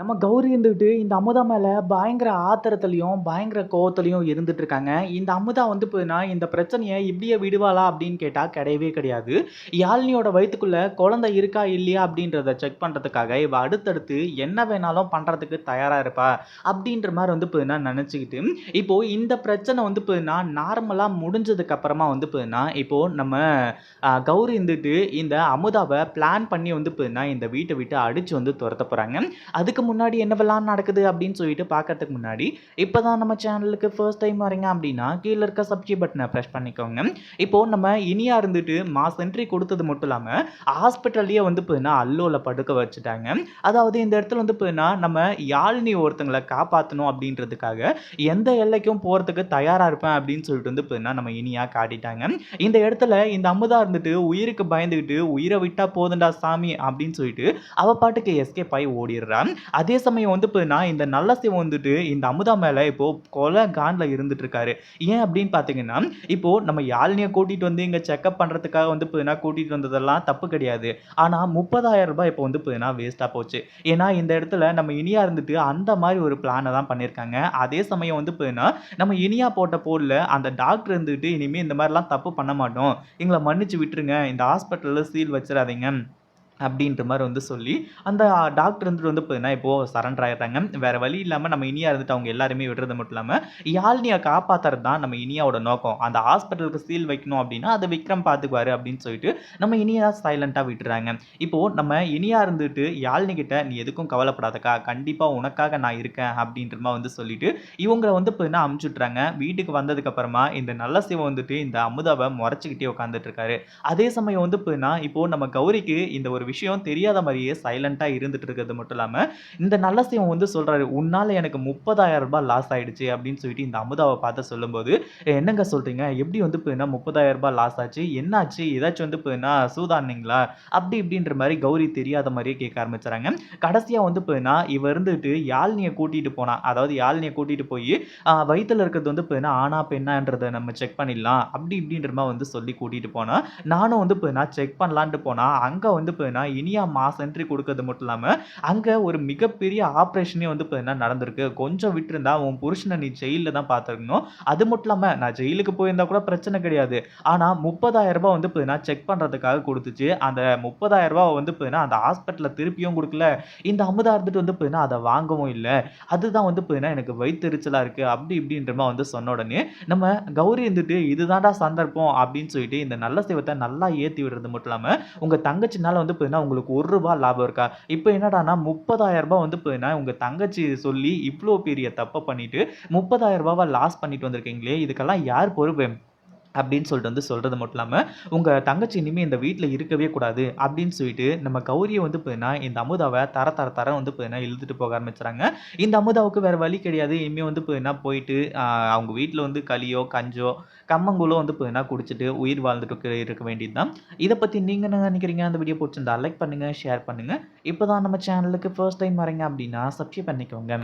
நம்ம கௌரி இருந்துக்கிட்டு இந்த அமுதா மேலே பயங்கர ஆத்திரத்துலையும் பயங்கர கோவத்துலையும் இருந்துட்டு இருக்காங்க. இந்த அமுதா வந்து போதுனா இந்த பிரச்சனையை இப்படியே விடுவாளா அப்படின்னு கேட்டால் கிடையவே கிடையாது. யாழினியோட வயிற்றுக்குள்ளே குழந்தை இருக்கா, இல்லையா அப்படின்றத செக் பண்ணுறதுக்காக இவ அடுத்தடுத்து என்ன வேணாலும் பண்ணுறதுக்கு தயாராக இருப்பா. அப்படின்ற மாதிரி வந்து போதுனா நினச்சிக்கிட்டு இப்போது இந்த பிரச்சனை வந்து போதுனா நார்மலாக முடிஞ்சதுக்கப்புறமா வந்து போதுனா இப்போது நம்ம கௌரி இருந்துட்டு இந்த அமுதாவை பிளான் பண்ணி வந்து போதுனா இந்த வீட்டை விட்டு அடித்து வந்து துரத்த போகிறாங்க அதுக்கு முன்னாடி என்னவெல்லாம் நடக்குது அப்படின்னு சொல்லிட்டு பார்க்கறதுக்கு முன்னாடி, இப்போ தான் நம்ம சேனலுக்கு ஃபர்ஸ்ட் டைம் வரீங்க அப்படின்னா, கீழே இருக்க சப்ஸ்கிரைப் பட்டனை ப்ரெஷ் பண்ணிக்கோங்க. இப்போ நம்ம இனியா இருந்துட்டு மாஸ் என்ட்ரி கொடுத்தது மட்டும் இல்லாமல் ஹாஸ்பிட்டல்லையே வந்து போதுன்னா அல்லோல படுக்க வச்சுட்டாங்க. அதாவது இந்த இடத்துல வந்து போதுன்னா நம்ம யாழினி ஒருத்தங்கள காப்பாற்றணும் அப்படின்றதுக்காக, எந்த எல்லைக்கும் போகிறதுக்கு தயாராக இருப்பேன் அப்படின்னு சொல்லிட்டு வந்து பார்த்தீங்கன்னா, நம்ம இனியா காட்டிட்டாங்க. இந்த இடத்துல இந்த அமுதா இருந்துட்டு உயிருக்கு பயந்துக்கிட்டு உயிரை விட்டா போதுண்டா சாமி" அப்படின்னு சொல்லிட்டு, அவ பாட்டுக்கு எஸ்கேப் ஆகி ஓடிடுறான் அதே சமயம் வந்து பார்த்தீங்கன்னா, இந்த நல்ல சிவம் வந்துட்டு இந்த அமுதா மேலே இப்போது கொலை காண்டில் இருந்துட்டு இருக்காரு. ஏன் அப்படின்னு பார்த்தீங்கன்னா, இப்போது நம்ம யாழினிய கூட்டிகிட்டு வந்து இங்கே செக்கப் பண்ணுறதுக்காக வந்து பார்த்தீங்கன்னா, கூட்டிகிட்டு வந்ததெல்லாம் தப்பு கிடையாது. ஆனால் முப்பதாயிரம் ரூபாய் இப்போ வந்து பார்த்தீங்கன்னா, வேஸ்ட்டாக போச்சு. ஏன்னா இந்த இடத்துல நம்ம இனியா இருந்துட்டு அந்த மாதிரி ஒரு பிளானை தான் பண்ணியிருக்காங்க. அதே சமயம் வந்து பார்த்தீங்கன்னா, நம்ம இனியா போட்ட போரில் அந்த டாக்டர் இருந்துட்டு, இனிமேல் இந்த மாதிரிலாம் தப்பு பண்ண மாட்டோம். எங்களை மன்னிச்சு விட்டுருங்க. இந்த ஹாஸ்பிட்டலில் சீல் வச்சிடாதீங்க அப்படின்ற மாதிரி வந்து சொல்லி, அந்த டாக்டர் இருந்துட்டு வந்து பார்த்தீங்கன்னா, இப்போ சரண்டர் ஆயிடுறாங்க. வேற வழி இல்லாமல் நம்ம இனியா இருந்துட்டு அவங்க எல்லாருமே விடுறது மட்டும் இல்லாமல் யாழ்னியை காப்பாத்துறது தான் நம்ம இனியாவோட நோக்கம். அந்த ஹாஸ்பிட்டலுக்கு சீல் வைக்கணும் அப்படின்னா, அதை விக்ரம் பார்த்துக்குவாரு அப்படின்னு சொல்லிட்டு, நம்ம இனியா சைலண்ட்டாக விட்டுறாங்க இப்போ நம்ம இனியா இருந்துட்டு யாழினி கிட்ட, "நீ எதுக்கும் கவலைப்படாதக்கா. கண்டிப்பாக உனக்காக நான் இருக்கேன்." அப்படின்ற மாதிரி வந்து சொல்லிட்டு, இவங்களை வந்து பார்த்தீங்கன்னா அமுச்சுட்றாங்க வீட்டுக்கு வந்ததுக்கு அப்புறமா இந்த நல்ல சிவம் வந்துட்டு இந்த அமுதாவை முறைச்சிக்கிட்டே உட்காந்துட்டு இருக்காரு. அதே சமயம் வந்து பார்த்தீங்கன்னா, இப்போ நம்ம கௌரிக்கு இந்த ஒரு விஷயம் தெரியாத மாதிரியே சைலண்ட்டாக இருந்துட்டு இருக்கிறது மட்டும் இல்லாமல் இந்த நல்ல சிவம் வந்து சொல்கிறாரு உன்னால் எனக்கு முப்பதாயிரம் ரூபாய் லாஸ் ஆகிடுச்சு அப்படின்னு சொல்லிட்டு இந்த அமுதாவை பார்த்து சொல்லும்போது, "என்னங்க சொல்கிறீங்க எப்படி வந்து பார்த்தீங்கன்னா ரூ. 30,000 லாஸ் ஆச்சு? என்னாச்சு? ஏதாச்சும் வந்து பார்த்தீங்கன்னா சூதானிங்களா அப்படி இப்படின்ற மாதிரி கௌரி தெரியாத மாதிரியே கேட்க ஆரம்பிச்சுறாங்க. கடைசியாக வந்து பார்த்தீங்கன்னா, இவ இருந்துட்டு யாழ்னியை கூட்டிகிட்டு போனால் அதாவது யாழ்னியை கூட்டிகிட்டு போய் வயிற்றில் இருக்கிறது வந்து பார்த்தீங்கன்னா ஆனா பெண்ணான்றதை நம்ம செக் பண்ணிடலாம். அப்படி இப்படின்ற மாதிரி வந்து சொல்லி கூட்டிகிட்டு போனால் நானும் வந்து பார்த்தீங்கன்னா செக் பண்ணலான்ட்டு போனால் அங்கே வந்து பார்த்தீங்கன்னா இனியா மாஸ் என்ட்ரி கொடுக்கறது மட்டும் இல்லாம, அங்க ஒரு மிகப்பெரிய ஆப்ரேஷனே வந்து பார்த்தீங்கன்னா நடந்திருக்கு. கொஞ்சம் விட்டுருந்தா உன் புருஷனை நீ ஜெயிலில் தான் பார்த்துருக்கணும் அது மட்டும் இல்லாம நான் ஜெயிலுக்கு போயிருந்தா கூட பிரச்சனை கிடையாது. ஆனா முப்பதாயிரம் ரூபாய் வந்து பார்த்தீங்கன்னா செக் பண்றதுக்காக கொடுத்துச்சு அந்த முப்பதாயிரம் ரூபாய் வந்து பார்த்தீங்கன்னா அந்த ஹாஸ்பிட்டலில் திருப்பியும் கொடுக்கல இந்த அமுதா இருந்துட்டு வந்து பார்த்தீங்கன்னா அதை வாங்கவும் இல்ல. அதுதான் வந்து பார்த்தீங்கன்னா எனக்கு வயித்தெரிச்சலா இருக்கு. அப்படி இப்படின்றமா வந்து சொன்ன உடனே, நம்ம கௌரி இருந்துட்டு, "இதுதான்டா சந்தர்ப்பம்." அப்படின்னு சொல்லிட்டு இந்த நல்ல சிவத்த நல்லா ஏத்தி விடுறது மட்டும் இல்லாம, "உங்க தங்கச்சினால வந்து பார்த்தீங்கன்னா உங்களுக்கு ஒரு ரூபா லாபம் இருக்கா? இப்போ என்னடான்னா முப்பதாயிரம் ரூபாய் வந்து பார்த்தீங்கன்னா உங்க தங்கச்சி சொல்லி இவ்வளோ பெரிய தப்பை பண்ணிட்டு, முப்பதாயிரம் 30,000 லாஸ் பண்ணிட்டு வந்திருக்கீங்களே, இதுக்கெல்லாம் யார் பொறுப்பு?" அப்படின்னு சொல்லிட்டு வந்து சொல்கிறது மட்டும் இல்லாமல் உங்கள் தங்கச்சி இனிமே இந்த வீட்டில் இருக்கவே கூடாது." அப்படின்னு சொல்லிட்டு நம்ம கௌரியை வந்து பார்த்தீங்கன்னா, இந்த அமுதாவை தர தர தர வந்து பார்த்தீங்கன்னா இழுத்துட்டு போக ஆரம்பிச்சுறாங்க. இந்த அமுதாவுக்கு வேறு வழி கிடையாது. இனிமேல் வந்து பார்த்தீங்கன்னா போயிட்டு, அவங்க வீட்டில் வந்து களியோ, கஞ்சோ, கம்மங்கூழோ வந்து பார்த்தீங்கன்னா குடிச்சிட்டு உயிர் வாழ்ந்துட்டு இருக்க வேண்டியது தான். இதை பற்றி நீங்கள் என்ன நினைக்கிறீங்க அந்த வீடியோ பிடிச்சிருந்தா லைக் பண்ணுங்கள் ஷேர் பண்ணுங்க. இப்போ தான் நம்ம சேனலுக்கு ஃபர்ஸ்ட் டைம் வரீங்க அப்படின்னா சப்ஸ்கிரைப் பண்ணிக்கோங்க.